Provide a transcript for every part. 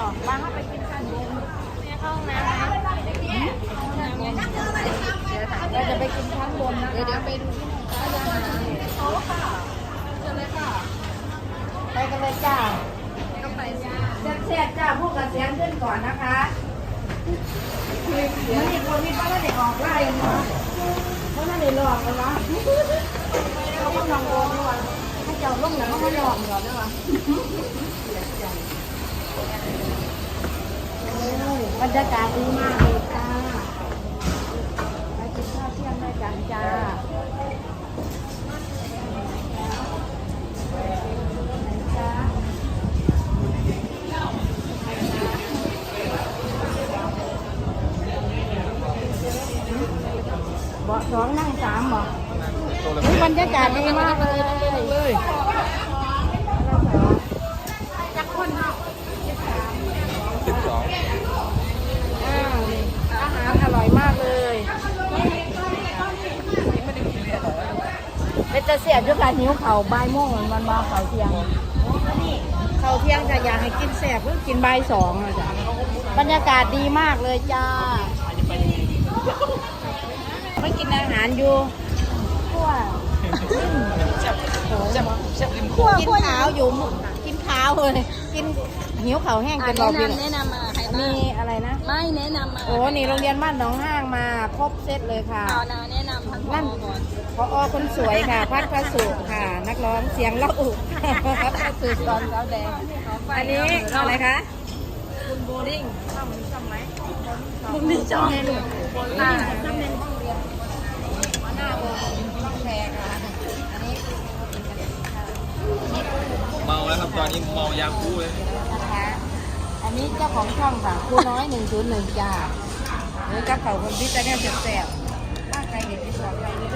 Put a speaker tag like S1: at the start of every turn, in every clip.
S1: บอกว่าเขาไปกินชั้นบนเข้าห้องน้ำไหมเราจะไปกินชั้นบนนะคะเดี๋ยวไปดูโอ้ค่ะเจอเลยค่ะ ไปกันเลยจ้าก็ไปจ้าแซ่บๆจ้าพวกกระเสียงขึ้นก่อนนะคะมันมีคนมีป้าแล้วเด็กออกไล่เนาะเพราะนั่นเลยหลอกเลยวะเขาก็ลองโกงด้วยให้เจ้าลุ่มแล้วเขาก็ยอมก่อนด้วยวะ บรรยากาศดีมากเลยจ้าไปกินข้าวเที่ยงด้วยกันจ้าจ้าเบาะสองนั่งสามเบาะ
S2: ตัวละ
S1: นี่บรรยากาศดีมากเลย
S2: เลยสิบสอง
S1: อ่าอาหารอร่อยมากเลยเป็น จะเสียบด้วยการหิวเข่าวบ่ายโมงมันมาเข่าวเที่ยงเข่าวเที่ยงจะอยากให้กินแสบเพิ่งกินบ่ายสองอะจ้ะบรรยากาศดีมากเลยจ้าไม่กินอาหารอยู่ขั้ว
S2: จับจับจับริมโข
S1: ขั้ว
S2: ง
S1: กินขาวอยู่หมดกินขาวเลยกินหิวขาวแห้งจนเรา
S3: แนะ
S1: บิน
S3: นำแนะนำมาใครบ้า
S1: มี
S3: ง
S1: อะไรนะ
S3: ไม่แนะนำมา
S1: โอ้นี่โรงเรียนบ้านหนองห้างมาครบเซตเลยค่ะ
S3: เอานาแนะนำทั้งพอ
S1: นั่น
S3: ก่อน
S1: พออคนสวยค่ะ พัดพระสุค่ะ นักร้องเสียงเล่าอุพัดพระสุตอนเช้าแดง อันนี้อะไรคะ คุณโบลิ่งชอบชอบไหมบุญชอบลูกค่ะชอบเมนห้องเรียนหน้าโบต้องแพรค่ะ อันนี้
S2: เมาแล้วครับ ตอนนี้เมายางคู่เลย
S1: นะคะ อันนี้เจ้าของช่องค่ะครูน้อยหนึ่งศูนย์หนึ่งจ้าหรือเจ้าเขาคนที่จะเนี่ยแสบๆถ้าใครเห็นที่สองไปเลย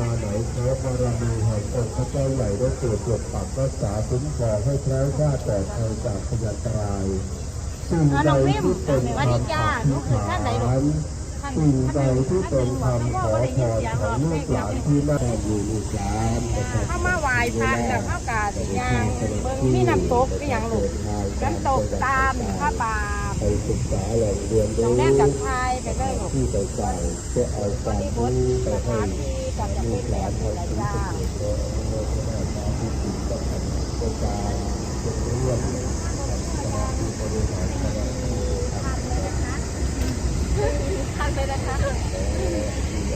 S4: มาไหนขอบารมีแห่งองค์พระเจ้าใหญ่ได้โปรดปกปักรักษาคุ้มครองให้แคล้วคลาดปลอดภัยจากพยันตรายสิ่งใดที่เป็นคำอธิษฐาน สิ่งใดที่เป็นคำขอพรของลูกหลานที่นั่งอยู่ลูกหลาน
S1: เข้ามาไหว้พระกับข้าวกาสิยางเบิ่งมีน้ำตกก็ยังลูกน้ำตกตามผ้าบาป
S4: ไปศึกษาแหล่งเรียน
S1: ตร
S4: รู้
S1: งแรกกับไทยไปเลยลูก
S4: ที่ต่างๆเพื่อเอาความรู้ไปให้า
S1: นที่กับ
S4: ลู
S1: เป็น
S4: กหลาน
S1: บ
S4: ให้
S1: นี้
S4: ถึง
S1: จ้า
S4: ที่สุดโดยโดยพระอาจาที่ติดกับโครงการเป็นเรื่องของสมาธิบริหารคณะ ทั
S1: นเลยนะคะ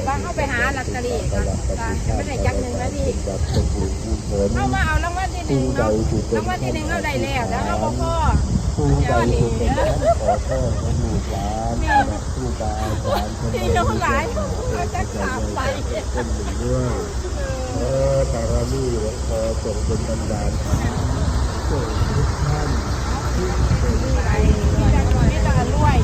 S1: ว่าเข้าไปหาลอตเตอรี่ก่อนจ้าไม่ได้จักหนึ่งนาทีเข้ามาเอารางวัลที่หนึ่งเนาะรางวัลที่หนึ่งเข้าได้แล้วแล้วเขาบอพ่อ
S4: ผู้ใดผู้เป็นขอโทษให้ลูกหลานผู้บาอาจารย์คน
S1: ที่น้องหลายเขาจะกลับไป
S4: เป็นหนึ่งด้วยเออปารมีหลวงพ่อทรงเป็นบันดาลส่งทุกท่าน
S1: ไปไม่จะรวย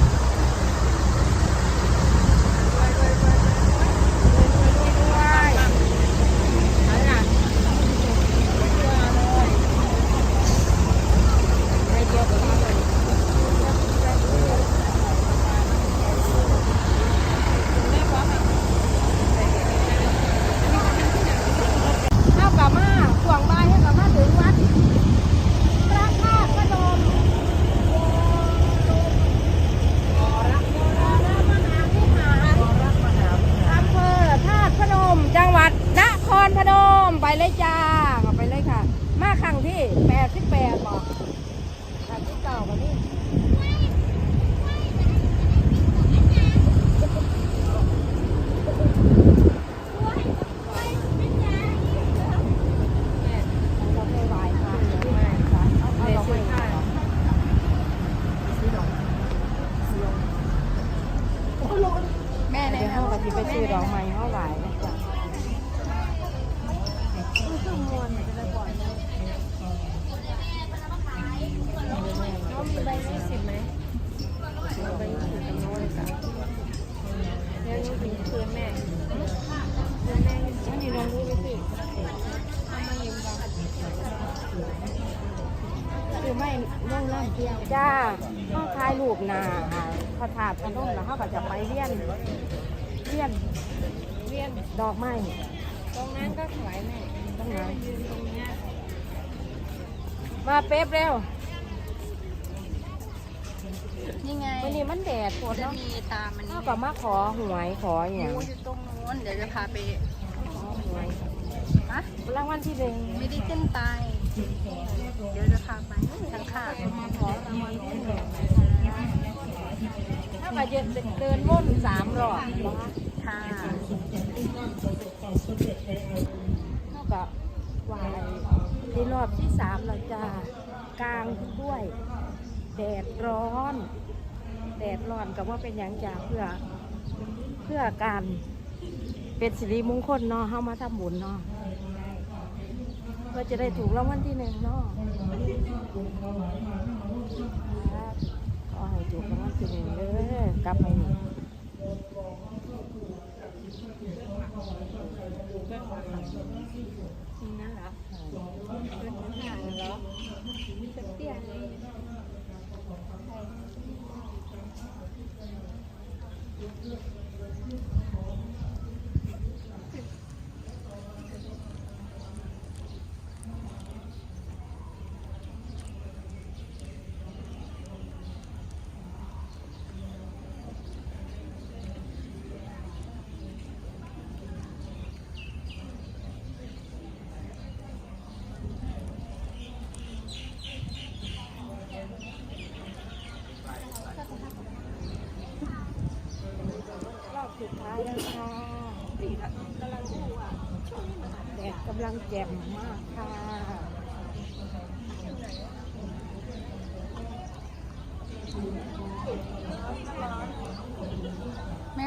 S1: ไปซื้อดอกไม้ห้าหวานะจ๊ะใบยี่สิบไหมใบยี่สิบจำนวนเลยจ้ะเดี๋ยวนี้ถึงคืนแม่คืนแม่นนี้ลองดูไปสิคือไม่ล่องล่างจ้าข้าทายลูกนาค่ะพระธาตุพนมแล้วเขาก็จะไปเรียน เลี้ยนเลี้ยนดอกไม้
S3: ตรงนั้นก็สวยแม่
S1: ตรงนั้น
S3: ยืนตรงเนี้ย
S1: มาเป๊บเร็ว
S3: นี่ไง
S1: วันนี้มันแดดปวด
S3: จะ
S1: เนาะ
S3: มีตามมัน
S1: เขาก็มาขอหวยขออย่าง
S3: งูอยู่ตรงนู้นเดี๋ยวจะพาไป
S1: ขอหวย
S3: ฮะ
S1: รางวัลที่หนึ่ง
S3: ไม่ได้ขึ้นไปเดี๋ยวจะพาไปทางข้าง
S1: ขอรางวัลที่หนึ่งถ้าก็จะเดินวนสามรอบเนาะ
S3: ค่ะ
S1: เท่ากับวายในรอบที่สามเราจะกลางด้วยแดดร้อน แดดร้อนกับว่าเป็นอย่างจากเพื่อเพื่อการเป็นสิริมงคลเนาะเข้ามาทำบุญเนาะเพื่อจะได้ถูกรางวัลที่หนึ่งเนาะขอให้ถูกรางวัลที่หนึ่งเด้อกลับไป นี่
S3: นั่นเหรอเป็นทางเหรอจะเตี้ยเลย
S1: รอบสุดท้ายแล้วค่ะแดดกำลังแจ่มมากค่ะ
S3: แม่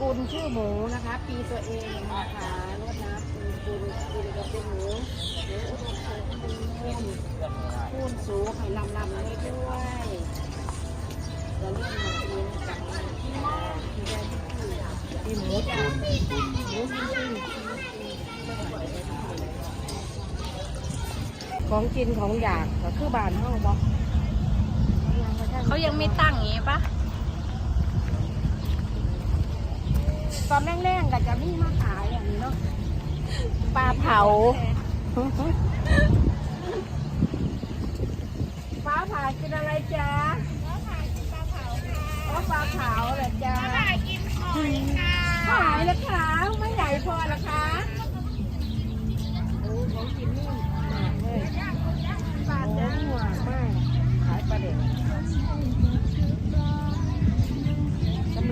S1: กุลชื่อหมูนะคะ ปีตัวเองนะคะรดน้ำปีกุลกุลก็เป็นหมูหมูอุดมสมบูรณ์คูนสูงให้ลำลำเลยด้วยจะเรื่องมาปีนจากที่ปีหมูจ้ะหมูจริงๆของกินของอยากก็คือบานเฮาบ่
S3: เขายังไม่ตั้งอย่างงี้ปะ
S1: ตอนแรงๆก็จะมีมาขายอย่างนี้เนาะปลาเผาฟ้าผ่ากินอะไรจ๊ะฟ้าผ่ากินปลาเผาค่ะปลาเผาเหรอจ๊ะฟ้าผ่ากินหอยค่ะหอยละคะไม่ใหญ่พอละคะโอ้ของกินนี่มากเลยปลาเนื้อหวานมากขายปลาเด็กสำห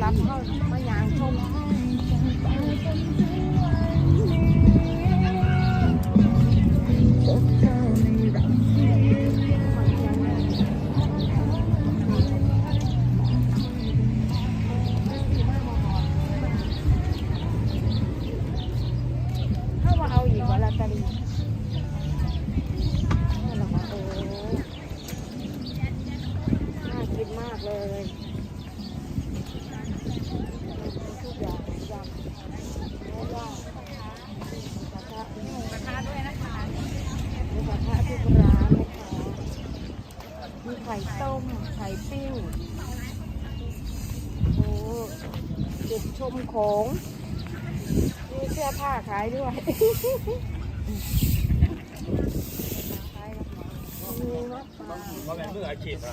S1: รับเขามายางชม กระทะทุ
S3: กร้า
S1: นนะคะมีไข่ต้ม ไข่ปิ้งโอ้จุดชมโขงมีเสื้อผ้าขายด้วยมีมะพราว่า
S2: เป็นมืออาชีพอะ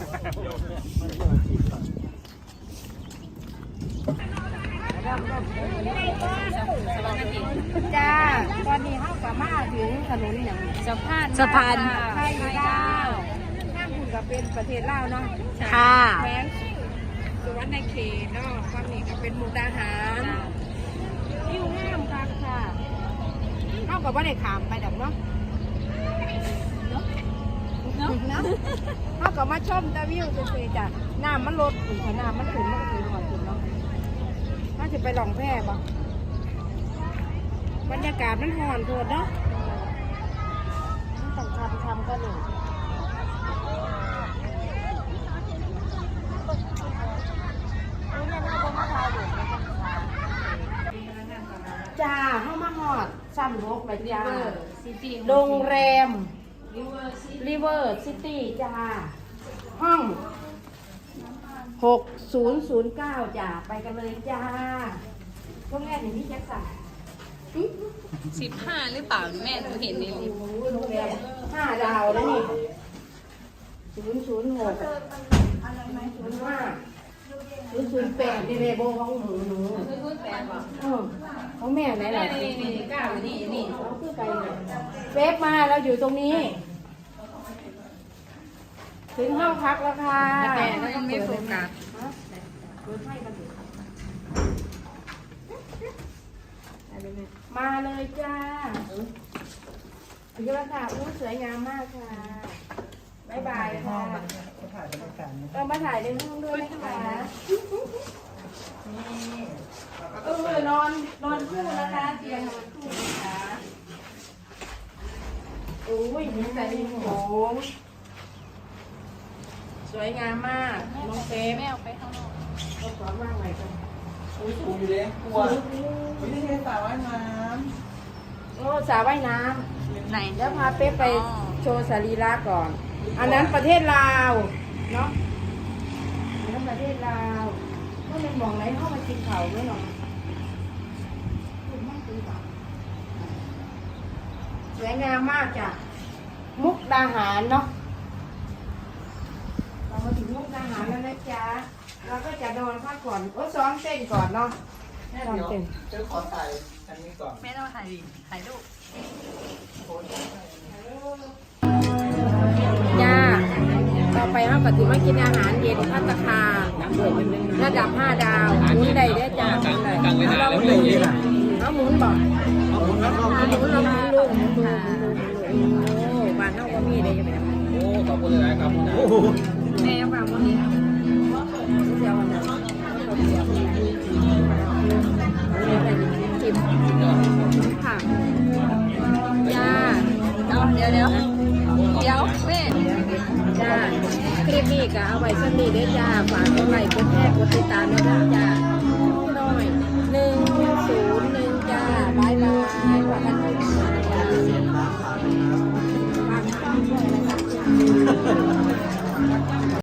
S1: กับมาถึงถนนอย่าง
S3: สะพาน
S1: สะพานไทยดาวข้างคุณก็เป็นประเทศลาวเนาะ
S3: ค่ะ
S1: แม้สุวรรณเขตเนาะฝั่งนี้ก็เป็นมุกดาหารวิวงามคักค่ะเข้ากับว่าได้ขามไปดับเนาะเนาะเนาะเขามาชมตะวิวซื่อๆจ้ะน้ำมันลดอีกค่ะน้ำมันขึ้นมันก็ขึ้นหอดขึ้นเนาะน่าจะไปหลองแพร่ปะ บรรยากาศมันหอนโพดเนาะมันต้องทำทำก็หนึ่งจ้าเข้ามาหอดซ้ำรกเลยจ้า
S3: ซิตี้
S1: โรงแรมริเวอร์ซิตี้จ้า ห้อง6009จ้า ไปกันเลยจ้าโรงแรมอย่างนี้แจ็คสัน
S3: สิบห้าหรือเปล่าแม่หนูเห็นใน
S1: โอ้
S3: ลิฟต์
S1: โหโรงแรมห้าดาวแล้วนี่ศูนย์ศูนย์หกศูนย์ห้าศูนย์ศูนย์แปดนี่เลยโบของหนูหนู
S3: คือคุณแปลบอก
S1: เออของแม่ไหนล่ะ
S3: นี่นี่นี่ก้าวนี่นี่
S1: เราคือไปเนี่ยเฟซมาเราอยู่ตรงนี้ ถึงห้องพักแล้วค่ะ
S3: แต่แล้วยังไม่โฟกัส
S1: ฮะเปิดให้กัน เถอะมาเลยจ้าถึงแล้วค่ะอู้สวยงามมากค่ะบ๊ายบายค่ะเรามาถ่ายในห้องด้วยนะคะเออนอนนอนคู่นะคะเตียงนอนคู่นะคะโอ้ยมีแต่ริมโขงสวยงามมากน้องเฟม
S3: แม่เอาไปข้างนอก
S1: ก็ขอว่างไว้ก่อน
S2: อุ้ยสูงอยู่เลยกลัวไม่ใช่สาวว่ายน้
S1: โอ้สระว่ายน้
S3: ไหนำ
S1: แล้วพาเป๊กไปโชว์สรีระก่อน อันนั้นประเทศลาวเนาะอันนั้นประเทศลาวก็เลยมองไหนเข้ามากินเขาไม่หรอกสวยงามมากจ้ะมุกดาหารเนาะเรามาถึงมุกดาหารแล้วนะจ๊ะ เราก็จะนอนพักก่อนโอ้ซ้อมเต้นก่อนเนาะำ
S2: แม่เดี๋ยวเจ้าขอถ่ายอันนี้ก่อน
S3: แม่ต้องถ่ายถ่ายรูป
S1: จ้าต่อไปเราก็ถือมากินอาหารเย็นพัตตาคาระดับห้าดาวหมุนได้ได้อจ้าหมุนได้เราหมุนเอาหมุนบอกเอาหมุนเราหมุนเราหมุนลูกหมุนลูกหมุนลูกโอ้บ้านเฮาก็มีได้ยังไง
S2: โอ้ขอบคุณเลยครับ
S3: แม่ฟังวันนี้
S1: เว้สักนิดเด้จ้า ฝากกดไลค์กดแชร์กดติดตามนะจ้า